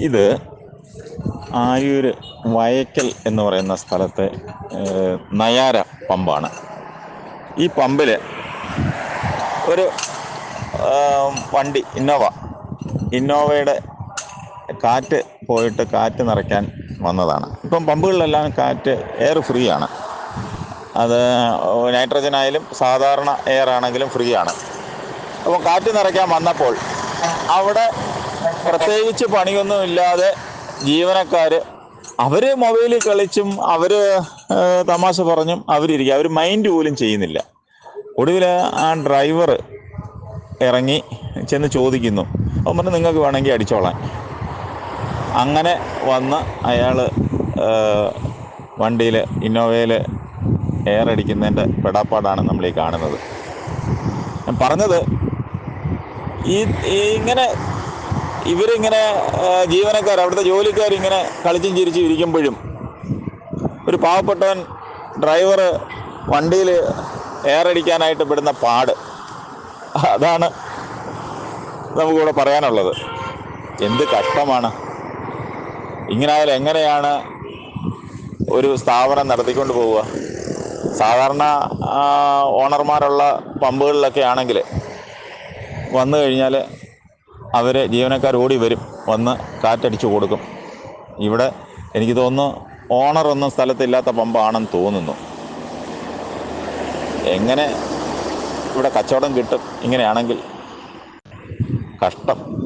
ഇത് ആയൂര് വയക്കൽ എന്ന് പറയുന്ന സ്ഥലത്തെ നയാര പമ്പാണ്. ഈ പമ്പിൽ ഒരു വണ്ടി ഇന്നോവ. ഇന്നോവയുടെ കാറ്റ് പോയിട്ട് കാറ്റ് നിറയ്ക്കാൻ വന്നതാണ്. ഇപ്പം പമ്പുകളിലെല്ലാം കാറ്റ് എയർ ഫ്രീ ആണ്. അത് നൈട്രജൻ ആയാലും സാധാരണ എയർ ആണെങ്കിലും ഫ്രീ ആണ്. അപ്പോൾ കാറ്റ് നിറയ്ക്കാൻ വന്നപ്പോൾ അവിടെ പ്രത്യേകിച്ച് പണിയൊന്നും ഇല്ലാതെ ജീവനക്കാർ അവർ മൊബൈലിൽ കളിച്ചും അവർ തമാശ പറഞ്ഞും അവരിരിക്കുക അവർ മൈൻഡ് പോലും ചെയ്യുന്നില്ല. ഒടുവിൽ ആ ഡ്രൈവർ ഇറങ്ങി ചെന്ന് ചോദിക്കുന്നു. അവൻ പറഞ്ഞു നിങ്ങൾക്ക് വേണമെങ്കിൽ അടിച്ചോളാൻ അങ്ങനെ വന്ന് അയാൾ വണ്ടിയിൽ ഇന്നോവയിൽ എയർ അടിക്കുന്നതിന്റെ പെടാപ്പാടാണ് നമ്മൾ ഈ കാണുന്നത്. ഞാൻ പറഞ്ഞത് ഈ ഇങ്ങനെ ഇവരിങ്ങനെ ജീവനക്കാർ അവിടുത്തെ ജോലിക്കാർ ഇങ്ങനെ കളിച്ചും ചിരിച്ചും ഇരിക്കുമ്പോഴും ഒരു പാവപ്പെട്ടവൻ ഡ്രൈവർ വണ്ടിയിൽ എയർ അടിക്കാനായിട്ട് പെടുന്ന പാട്. അതാണ് നമുക്കിവിടെ പറയാനുള്ളത്. എന്ത് കഷ്ടമാണ്. ഇങ്ങനായാലും എങ്ങനെയാണ് ഒരു സ്ഥാപനം നടത്തിക്കൊണ്ട് പോവുക? സാധാരണ ഓണർമാരുള്ള പമ്പുകളിലൊക്കെ ആണെങ്കിൽ വന്നു കഴിഞ്ഞാൽ അവർ ജീവനക്കാർ ഓടി വരും വന്ന് കാറ്റടിച്ചു കൊടുക്കും. ഇവിടെ എനിക്ക് തോന്നുന്നു ഓണറൊന്നും സ്ഥലത്തില്ലാത്ത പമ്പാണെന്ന് തോന്നുന്നു. എങ്ങനെ ഇവിടെ കച്ചവടം കിട്ടും ഇങ്ങനെയാണെങ്കിൽ കഷ്ടം.